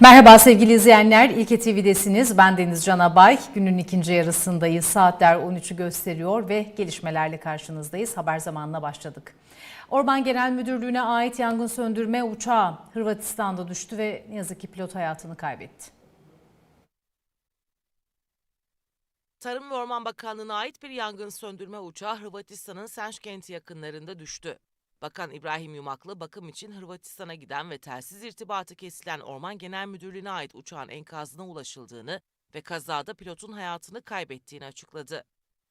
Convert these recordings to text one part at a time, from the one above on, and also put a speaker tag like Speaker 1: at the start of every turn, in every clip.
Speaker 1: Merhaba sevgili izleyenler. İlke TV'desiniz. Ben Deniz Can Abay. Günün ikinci yarısındayız. Saatler 13'ü gösteriyor ve gelişmelerle karşınızdayız. Haber zamanına başladık. Orman Genel Müdürlüğü'ne ait yangın söndürme uçağı Hırvatistan'da düştü ve ne yazık ki pilot hayatını kaybetti.
Speaker 2: Tarım ve Orman Bakanlığı'na ait bir yangın söndürme uçağı Hırvatistan'ın Senj kenti yakınlarında düştü. Bakan İbrahim Yumaklı bakım için Hırvatistan'a giden ve telsiz irtibatı kesilen Orman Genel Müdürlüğü'ne ait uçağın enkazına ulaşıldığını ve kazada pilotun hayatını kaybettiğini açıkladı.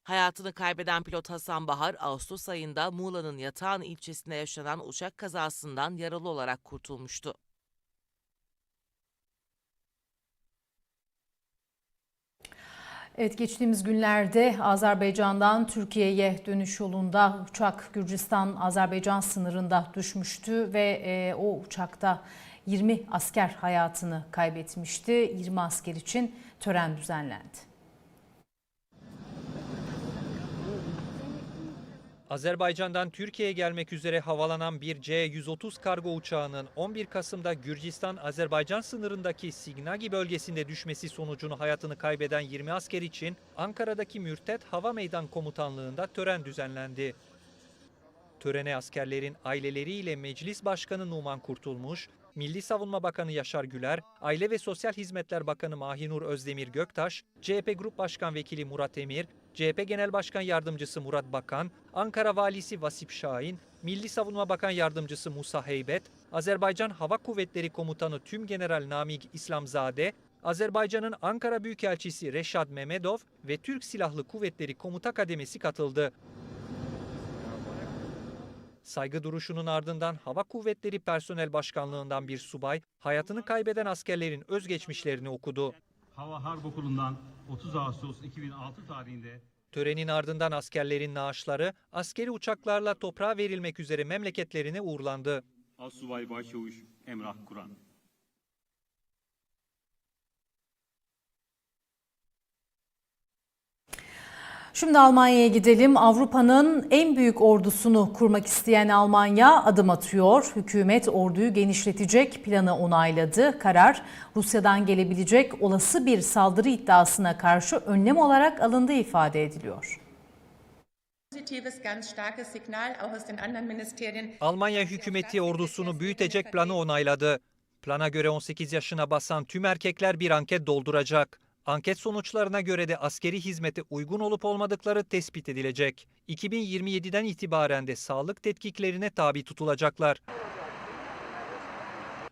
Speaker 2: Hayatını kaybeden pilot Hasan Bahar, Ağustos ayında Muğla'nın Yatağan ilçesinde yaşanan uçak kazasından yaralı olarak kurtulmuştu.
Speaker 1: Evet geçtiğimiz günlerde Azerbaycan'dan Türkiye'ye dönüş yolunda uçak Gürcistan-Azerbaycan sınırında düşmüştü ve e, o uçakta 20 asker hayatını kaybetmişti. 20 asker için tören düzenlendi.
Speaker 3: Azerbaycan'dan Türkiye'ye gelmek üzere havalanan bir C-130 kargo uçağının 11 Kasım'da Gürcistan-Azerbaycan sınırındaki Signagi bölgesinde düşmesi sonucunu hayatını kaybeden 20 asker için Ankara'daki Mürtet Hava Meydan Komutanlığı'nda tören düzenlendi. Törene askerlerin aileleriyle Meclis Başkanı Numan Kurtulmuş, Milli Savunma Bakanı Yaşar Güler, Aile ve Sosyal Hizmetler Bakanı Mahinur Özdemir Göktaş, CHP Grup Başkan Vekili Murat Emir, CHP Genel Başkan Yardımcısı Murat Bakan, Ankara Valisi Vasip Şahin, Milli Savunma Bakan Yardımcısı Musa Heybet, Azerbaycan Hava Kuvvetleri Komutanı Tüm General Namik İslamzade, Azerbaycan'ın Ankara Büyükelçisi Reşad Memedov ve Türk Silahlı Kuvvetleri Komuta Kademesi katıldı. Saygı duruşunun ardından Hava Kuvvetleri Personel Başkanlığından bir subay hayatını kaybeden askerlerin özgeçmişlerini okudu.
Speaker 4: Hava Harp Okulu'ndan 30 Ağustos 2006 tarihinde
Speaker 3: Törenin ardından askerlerin naaşları askeri uçaklarla toprağa verilmek üzere memleketlerine uğurlandı.
Speaker 4: Assubay Başçavuş Emrah Kur'an.
Speaker 1: Şimdi Almanya'ya gidelim. Avrupa'nın en büyük ordusunu kurmak isteyen Almanya adım atıyor. Hükümet orduyu genişletecek planı onayladı. Karar Rusya'dan gelebilecek olası bir saldırı iddiasına karşı önlem olarak alındığı ifade ediliyor.
Speaker 3: Almanya hükümeti ordusunu büyütecek planı onayladı. Plana göre 18 yaşına basan tüm erkekler bir anket dolduracak. Anket sonuçlarına göre de askeri hizmete uygun olup olmadıkları tespit edilecek. 2027'den itibaren de sağlık tetkiklerine tabi tutulacaklar.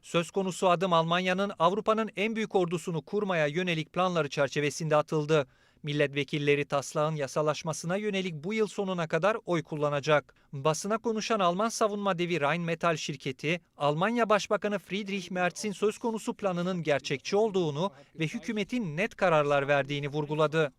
Speaker 3: Söz konusu adım Almanya'nın Avrupa'nın en büyük ordusunu kurmaya yönelik planları çerçevesinde atıldı. Milletvekilleri taslağın yasalaşmasına yönelik bu yıl sonuna kadar oy kullanacak. Basına konuşan Alman savunma devi Rheinmetall şirketi, Almanya Başbakanı Friedrich Merz'in söz konusu planının gerçekçi olduğunu ve hükümetin net kararlar verdiğini vurguladı.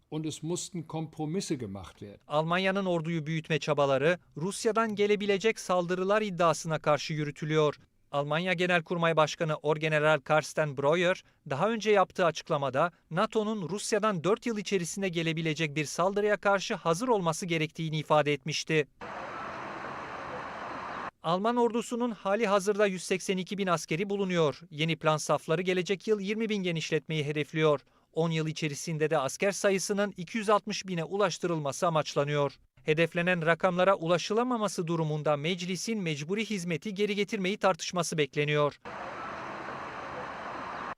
Speaker 3: Almanya'nın orduyu büyütme çabaları Rusya'dan gelebilecek saldırılar iddiasına karşı yürütülüyor. Almanya Genelkurmay Başkanı Orgeneral Karsten Breuer daha önce yaptığı açıklamada NATO'nun Rusya'dan 4 yıl içerisinde gelebilecek bir saldırıya karşı hazır olması gerektiğini ifade etmişti. Alman ordusunun hali hazırda 182 bin askeri bulunuyor. Yeni plan safları gelecek yıl 20 bin genişletmeyi hedefliyor. 10 yıl içerisinde de asker sayısının 260 bine ulaştırılması amaçlanıyor. Hedeflenen rakamlara ulaşılamaması durumunda meclisin mecburi hizmeti geri getirmeyi tartışması bekleniyor.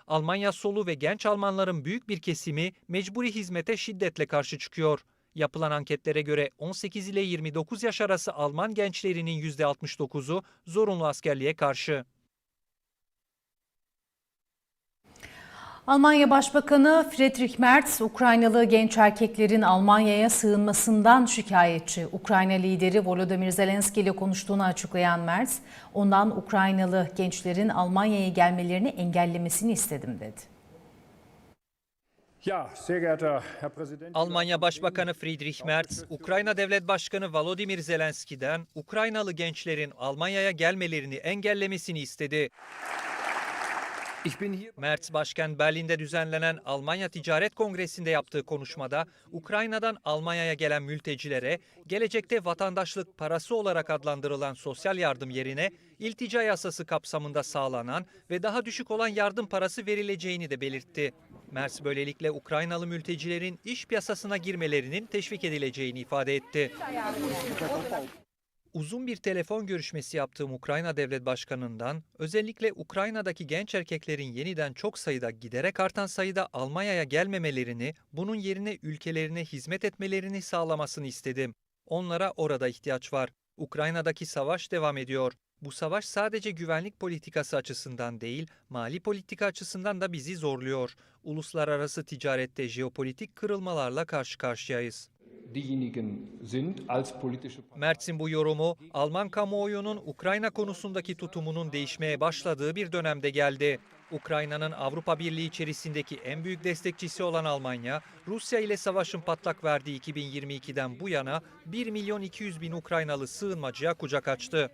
Speaker 3: Almanya solu ve genç Almanların büyük bir kesimi mecburi hizmete şiddetle karşı çıkıyor. Yapılan anketlere göre 18 ile 29 yaş arası Alman gençlerinin %69'u zorunlu askerliğe karşı.
Speaker 1: Almanya Başbakanı Friedrich Merz, Ukraynalı genç erkeklerin Almanya'ya sığınmasından şikayetçi. Ukrayna lideri Volodymyr Zelenski ile konuştuğunu açıklayan Merz, ondan Ukraynalı gençlerin Almanya'ya gelmelerini engellemesini istedim dedi.
Speaker 3: Almanya Başbakanı Friedrich Merz, Ukrayna Devlet Başkanı Volodymyr Zelenski'den Ukraynalı gençlerin Almanya'ya gelmelerini engellemesini istedi. Merz başkent Berlin'de düzenlenen Almanya Ticaret Kongresi'nde yaptığı konuşmada Ukrayna'dan Almanya'ya gelen mültecilere gelecekte vatandaşlık parası olarak adlandırılan sosyal yardım yerine iltica yasası kapsamında sağlanan ve daha düşük olan yardım parası verileceğini de belirtti. Merz böylelikle Ukraynalı mültecilerin iş piyasasına girmelerinin teşvik edileceğini ifade etti. Uzun bir telefon görüşmesi yaptığım Ukrayna Devlet Başkanı'ndan özellikle Ukrayna'daki genç erkeklerin yeniden çok sayıda giderek artan sayıda Almanya'ya gelmemelerini, bunun yerine ülkelerine hizmet etmelerini sağlamasını istedim. Onlara orada ihtiyaç var. Ukrayna'daki savaş devam ediyor. Bu savaş sadece güvenlik politikası açısından değil, mali politika açısından da bizi zorluyor. Uluslararası ticarette jeopolitik kırılmalarla karşı karşıyayız. Mertz'in bu yorumu Alman kamuoyunun Ukrayna konusundaki tutumunun değişmeye başladığı bir dönemde geldi. Ukrayna'nın Avrupa Birliği içerisindeki en büyük destekçisi olan Almanya, Rusya ile savaşın patlak verdiği 2022'den bu yana 1 milyon 200 bin Ukraynalı sığınmacıya kucak açtı.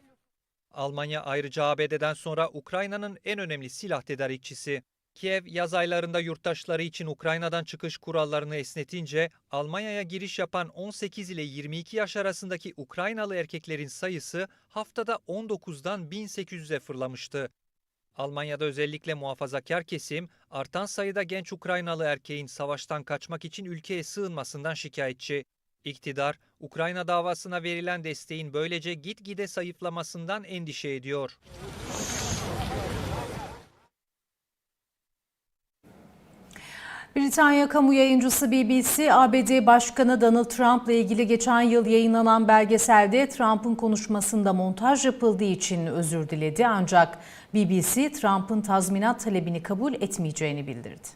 Speaker 3: Almanya ayrıca ABD'den sonra Ukrayna'nın en önemli silah tedarikçisi. Kiev yaz aylarında yurttaşları için Ukrayna'dan çıkış kurallarını esnetince Almanya'ya giriş yapan 18 ile 22 yaş arasındaki Ukraynalı erkeklerin sayısı haftada 19'dan 1800'e fırlamıştı. Almanya'da özellikle muhafazakar kesim artan sayıda genç Ukraynalı erkeğin savaştan kaçmak için ülkeye sığınmasından şikayetçi. İktidar, Ukrayna davasına verilen desteğin böylece gitgide zayıflamasından endişe ediyor.
Speaker 1: Britanya kamu yayıncısı BBC, ABD Başkanı Donald Trump'la ilgili geçen yıl yayınlanan belgeselde Trump'ın konuşmasında montaj yapıldığı için özür diledi. Ancak BBC, Trump'ın tazminat talebini kabul etmeyeceğini bildirdi.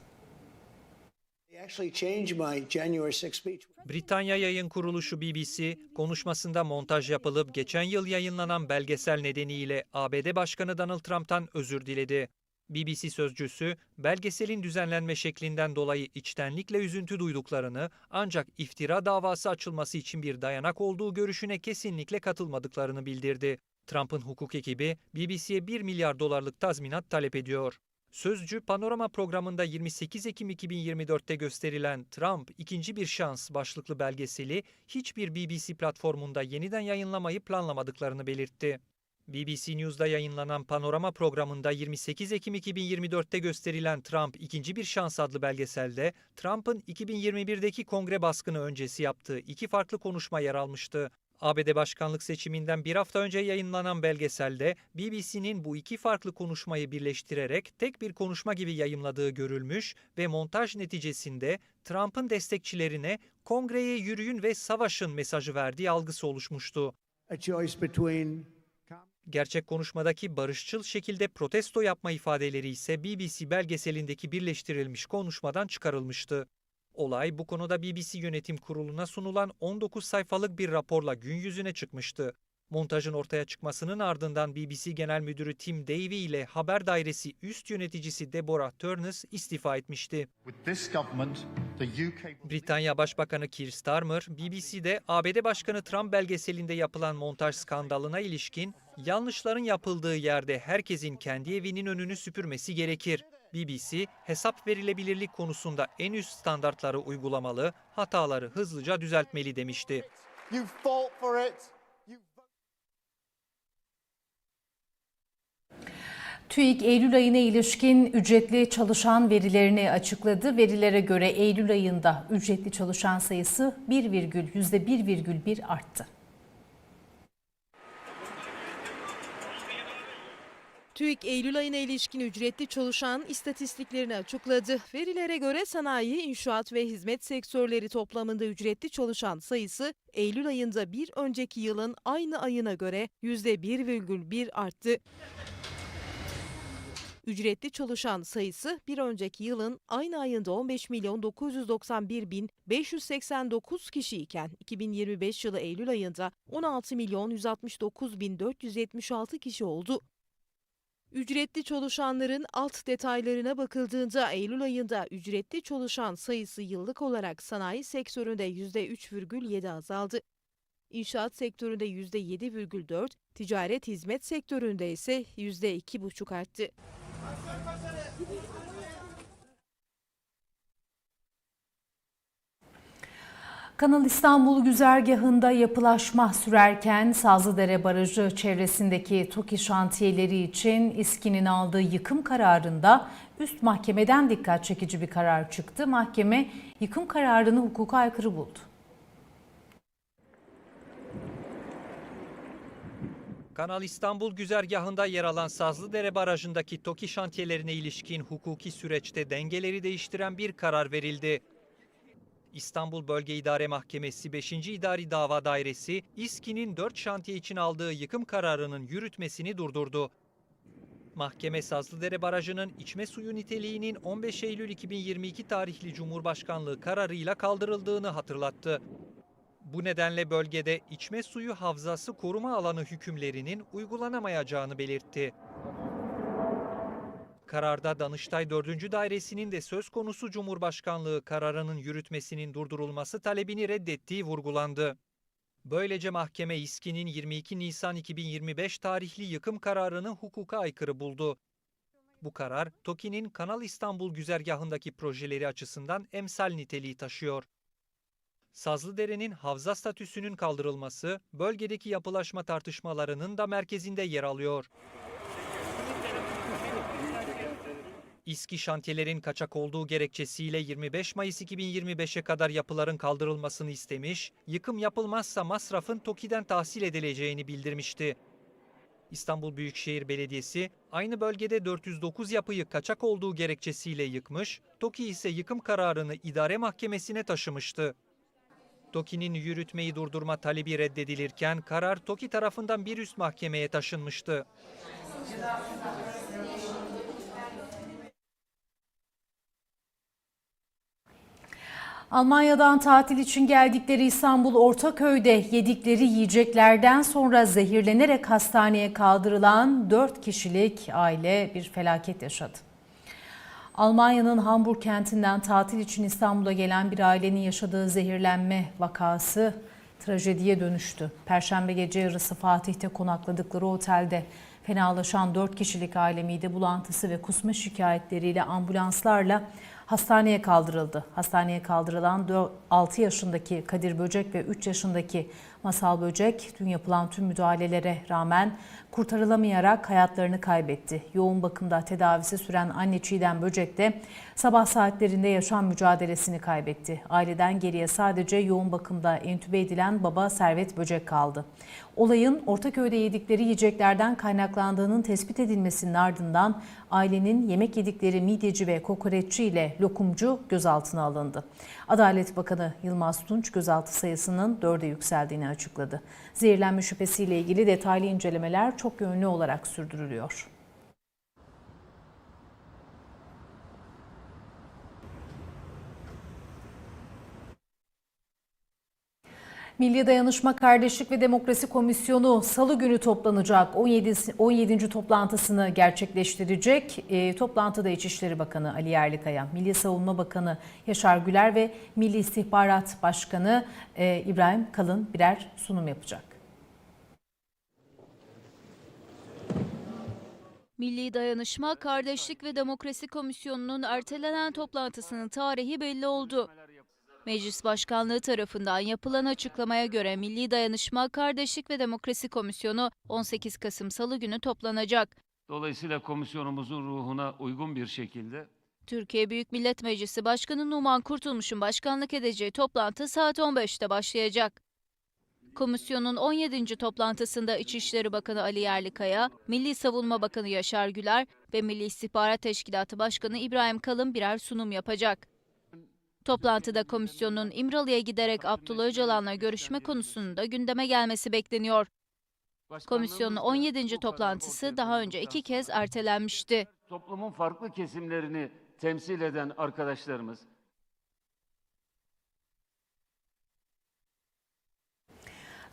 Speaker 5: They actually changed my January 6 speech.
Speaker 3: Britanya yayın kuruluşu BBC, konuşmasında montaj yapılıp geçen yıl yayınlanan belgesel nedeniyle ABD Başkanı Donald Trump'tan özür diledi. BBC sözcüsü, belgeselin düzenlenme şeklinden dolayı içtenlikle üzüntü duyduklarını ancak iftira davası açılması için bir dayanak olduğu görüşüne kesinlikle katılmadıklarını bildirdi. Trump'ın hukuk ekibi BBC'ye 1 milyar dolarlık tazminat talep ediyor. Sözcü Panorama programında 28 Ekim 2024'te gösterilen Trump ikinci bir şans başlıklı belgeseli hiçbir BBC platformunda yeniden yayınlamayı planlamadıklarını belirtti. BBC News'da yayınlanan Panorama programında 28 Ekim 2024'te gösterilen Trump ikinci bir şans adlı belgeselde Trump'ın 2021'deki kongre baskını öncesi yaptığı iki farklı konuşma yer almıştı. ABD başkanlık seçiminden bir hafta önce yayınlanan belgeselde BBC'nin bu iki farklı konuşmayı birleştirerek tek bir konuşma gibi yayımladığı görülmüş ve montaj neticesinde Trump'ın destekçilerine kongreye yürüyün ve savaşın mesajı verdiği algısı oluşmuştu.
Speaker 5: A choice between
Speaker 3: Gerçek konuşmadaki barışçıl şekilde protesto yapma ifadeleri ise BBC belgeselindeki birleştirilmiş konuşmadan çıkarılmıştı. Olay bu konuda BBC Yönetim Kurulu'na sunulan 19 sayfalık bir raporla gün yüzüne çıkmıştı. Montajın ortaya çıkmasının ardından BBC Genel Müdürü Tim Davie ile haber dairesi üst yöneticisi Deborah Turnus istifa etmişti.
Speaker 6: UK
Speaker 3: Britanya Başbakanı Keir Starmer, BBC'de ABD Başkanı Trump belgeselinde yapılan montaj skandalına ilişkin yanlışların yapıldığı yerde herkesin kendi evinin önünü süpürmesi gerekir. BBC, hesap verilebilirlik konusunda en üst standartları uygulamalı, hataları hızlıca düzeltmeli demişti.
Speaker 1: TÜİK Eylül ayına ilişkin ücretli çalışan verilerini açıkladı. Verilere göre Eylül ayında ücretli çalışan sayısı 1, %1,1 arttı.
Speaker 7: TÜİK Eylül ayına ilişkin ücretli çalışan istatistiklerini açıkladı. Verilere göre sanayi, inşaat ve hizmet sektörleri toplamında ücretli çalışan sayısı Eylül ayında bir önceki yılın aynı ayına göre %1,1 arttı. Ücretli çalışan sayısı bir önceki yılın aynı ayında 15 milyon 991 bin 589 kişi iken 2025 yılı Eylül ayında 16 milyon 169 bin 476 kişi oldu. Ücretli çalışanların alt detaylarına bakıldığında Eylül ayında ücretli çalışan sayısı yıllık olarak sanayi sektöründe %3,7 azaldı. İnşaat sektöründe %7,4, ticaret hizmet sektöründe ise %2,5 arttı.
Speaker 1: Kanal İstanbul güzergahında yapılaşma sürerken Sazlıdere Barajı çevresindeki TOKİ şantiyeleri için İSKİ'nin aldığı yıkım kararında üst mahkemeden dikkat çekici bir karar çıktı. Mahkeme yıkım kararını hukuka aykırı buldu.
Speaker 3: Kanal İstanbul güzergahında yer alan Sazlıdere Barajı'ndaki TOKİ şantiyelerine ilişkin hukuki süreçte dengeleri değiştiren bir karar verildi. İstanbul Bölge İdare Mahkemesi 5. İdari Dava Dairesi, İSKİ'nin 4 şantiye için aldığı yıkım kararının yürütmesini durdurdu. Mahkeme Sazlıdere Barajı'nın içme suyu niteliğinin 15 Eylül 2022 tarihli Cumhurbaşkanlığı kararıyla kaldırıldığını hatırlattı. Bu nedenle bölgede içme suyu havzası koruma alanı hükümlerinin uygulanamayacağını belirtti. Kararda Danıştay 4. Dairesi'nin de söz konusu Cumhurbaşkanlığı kararının yürütmesinin durdurulması talebini reddettiği vurgulandı. Böylece mahkeme İSKİ'nin 22 Nisan 2025 tarihli yıkım kararını hukuka aykırı buldu. Bu karar, TOKİ'nin Kanal İstanbul güzergahındaki projeleri açısından emsal niteliği taşıyor. Sazlıdere'nin havza statüsünün kaldırılması, bölgedeki yapılaşma tartışmalarının da merkezinde yer alıyor. İSKİ şantiyelerin kaçak olduğu gerekçesiyle 25 Mayıs 2025'e kadar yapıların kaldırılmasını istemiş, yıkım yapılmazsa masrafın TOKİ'den tahsil edileceğini bildirmişti. İstanbul Büyükşehir Belediyesi aynı bölgede 409 yapıyı kaçak olduğu gerekçesiyle yıkmış, TOKİ ise yıkım kararını idare mahkemesine taşımıştı. TOKİ'nin yürütmeyi durdurma talebi reddedilirken karar TOKİ tarafından bir üst mahkemeye taşınmıştı.
Speaker 1: Almanya'dan tatil için geldikleri İstanbul Ortaköy'de yedikleri yiyeceklerden sonra zehirlenerek hastaneye kaldırılan 4 kişilik aile bir felaket yaşadı. Almanya'nın Hamburg kentinden tatil için İstanbul'a gelen bir ailenin yaşadığı zehirlenme vakası trajediye dönüştü. Perşembe gece yarısı Fatih'te konakladıkları otelde fenalaşan 4 kişilik aile mide bulantısı ve kusma şikayetleriyle ambulanslarla hastaneye kaldırıldı. Hastaneye kaldırılan 6 yaşındaki Kadir Böcek ve 3 yaşındaki Masal Böcek dün yapılan tüm müdahalelere rağmen kurtarılamayarak hayatlarını kaybetti. Yoğun bakımda tedavisi süren anne Çiğdem Böcek de sabah saatlerinde yaşam mücadelesini kaybetti. Aileden geriye sadece yoğun bakımda entübe edilen baba Servet Böcek kaldı. Olayın Ortaköy'de yedikleri yiyeceklerden kaynaklandığının tespit edilmesinin ardından ailenin yemek yedikleri midyeci ve kokoreççi ile lokumcu gözaltına alındı. Adalet Bakanı Yılmaz Tunç gözaltı sayısının dörde yükseldiğini açıkladı. Zehirlenme şüphesiyle ilgili detaylı incelemeler çok yönlü olarak sürdürülüyor. Milli Dayanışma Kardeşlik ve Demokrasi Komisyonu salı günü toplanacak 17. 17. toplantısını gerçekleştirecek. E, toplantıda İçişleri Bakanı Ali Yerlikaya, Milli Savunma Bakanı Yaşar Güler ve Milli İstihbarat Başkanı e, İbrahim Kalın birer sunum yapacak.
Speaker 8: Milli Dayanışma, Kardeşlik ve Demokrasi Komisyonu'nun ertelenen toplantısının tarihi belli oldu. Meclis Başkanlığı tarafından yapılan açıklamaya göre Milli Dayanışma, Kardeşlik ve Demokrasi Komisyonu 18 Kasım Salı günü toplanacak.
Speaker 9: Dolayısıyla komisyonumuzun ruhuna uygun bir şekilde
Speaker 8: Türkiye Büyük Millet Meclisi Başkanı Numan Kurtulmuş'un başkanlık edeceği toplantı saat 15'te başlayacak. Komisyonun 17. toplantısında İçişleri Bakanı Ali Yerlikaya, Milli Savunma Bakanı Yaşar Güler ve Milli İstihbarat Teşkilatı Başkanı İbrahim Kalın birer sunum yapacak. Toplantıda komisyonun İmralı'ya giderek Abdullah Öcalan'la görüşme konusunun da gündeme gelmesi bekleniyor. Komisyonun 17. toplantısı daha önce iki kez ertelenmişti.
Speaker 9: toplumun farklı kesimlerini temsil eden arkadaşlarımız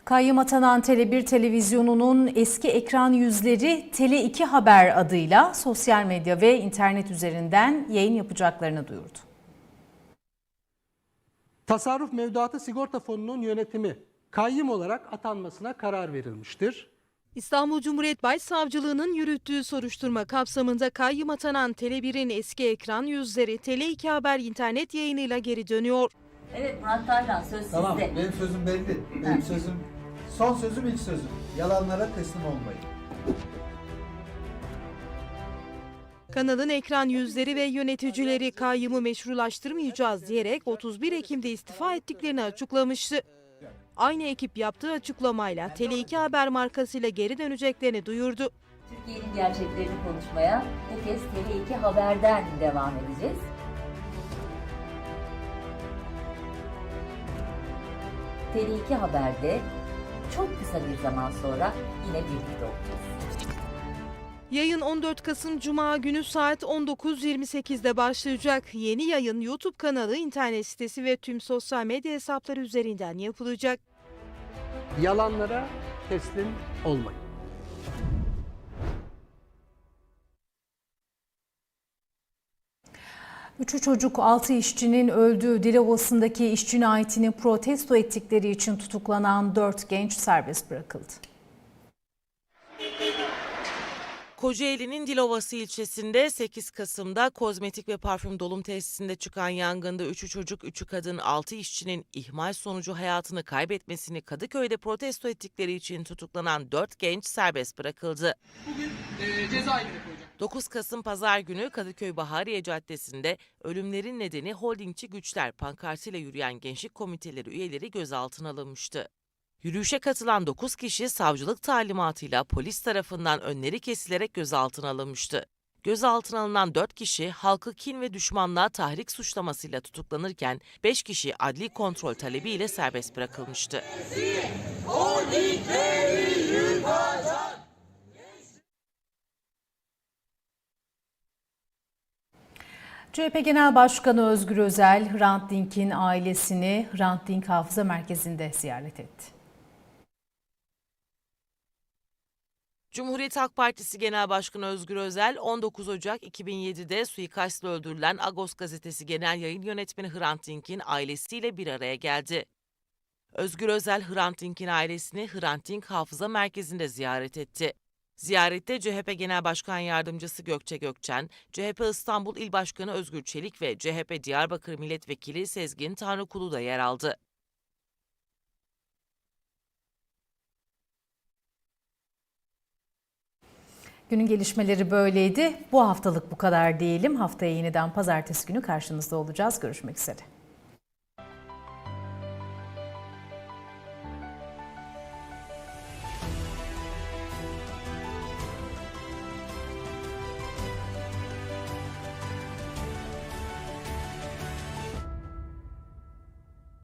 Speaker 1: Kayyım atanan Tele1 televizyonunun eski ekran yüzleri Tele2 Haber adıyla sosyal medya ve internet üzerinden yayın yapacaklarını duyurdu.
Speaker 10: Tasarruf Mevduatı Sigorta Fonu'nun yönetimi kayyım olarak atanmasına karar verilmiştir.
Speaker 7: İstanbul Cumhuriyet Başsavcılığı'nın yürüttüğü soruşturma kapsamında kayyım atanan Tele1'in eski ekran yüzleri Tele2 Haber internet yayınıyla geri dönüyor.
Speaker 10: Evet Murat Taylan söz
Speaker 11: Tamam
Speaker 10: sizde.
Speaker 11: benim sözüm belli. Benim sözüm son sözüm ilk sözüm. Yalanlara teslim olmayın.
Speaker 7: Kanalın ekran yüzleri ve yöneticileri kayyımı meşrulaştırmayacağız diyerek 31 Ekim'de istifa ettiklerini açıklamıştı. Aynı ekip yaptığı açıklamayla Tele2 Haber markasıyla geri döneceklerini duyurdu.
Speaker 10: Türkiye'nin gerçeklerini konuşmaya bu kez TV2 Haber'den devam edeceğiz. TV2 Haber'de çok kısa bir zaman sonra yine birlikte olacağız.
Speaker 7: Yayın 14 Kasım Cuma günü saat 19.28'de başlayacak. Yeni yayın YouTube kanalı, internet sitesi ve tüm sosyal medya hesapları üzerinden yapılacak.
Speaker 5: Yalanlara teslim olmayın.
Speaker 1: Üçü çocuk, altı işçinin öldüğü Dilovası'ndaki iş cinayetini protesto ettikleri için tutuklanan dört genç serbest bırakıldı.
Speaker 2: Kocaeli'nin Dilovası ilçesinde 8 Kasım'da kozmetik ve parfüm dolum tesisinde çıkan yangında 3'ü çocuk, 3'ü kadın, 6 işçinin ihmal sonucu hayatını kaybetmesini Kadıköy'de protesto ettikleri için tutuklanan 4 genç serbest bırakıldı. Bugün cezaevine 9 Kasım Pazar günü Kadıköy Bahariye Caddesi'nde ölümlerin nedeni holdingçi güçler pankartıyla yürüyen gençlik komiteleri üyeleri gözaltına alınmıştı. Yürüyüşe katılan 9 kişi savcılık talimatıyla polis tarafından önleri kesilerek gözaltına alınmıştı. Gözaltına alınan 4 kişi halkı kin ve düşmanlığa tahrik suçlamasıyla tutuklanırken 5 kişi adli kontrol talebiyle serbest bırakılmıştı.
Speaker 1: CHP Genel Başkanı Özgür Özel, Hrant Dink'in ailesini Hrant Dink Hafıza Merkezi'nde ziyaret etti.
Speaker 2: Cumhuriyet Halk Partisi Genel Başkanı Özgür Özel 19 Ocak 2007'de suikastla öldürülen Agos gazetesi genel yayın yönetmeni Hrant Dink'in ailesiyle bir araya geldi. Özgür Özel Hrant Dink'in ailesini Hrant Dink Hafıza Merkezi'nde ziyaret etti. Ziyarette CHP Genel Başkan Yardımcısı Gökçe Gökçen, CHP İstanbul İl Başkanı Özgür Çelik ve CHP Diyarbakır Milletvekili Sezgin Tanrıkulu da yer aldı.
Speaker 1: Günün gelişmeleri böyleydi. Bu haftalık bu kadar diyelim. Haftaya yeniden pazartesi günü karşınızda olacağız. Görüşmek üzere.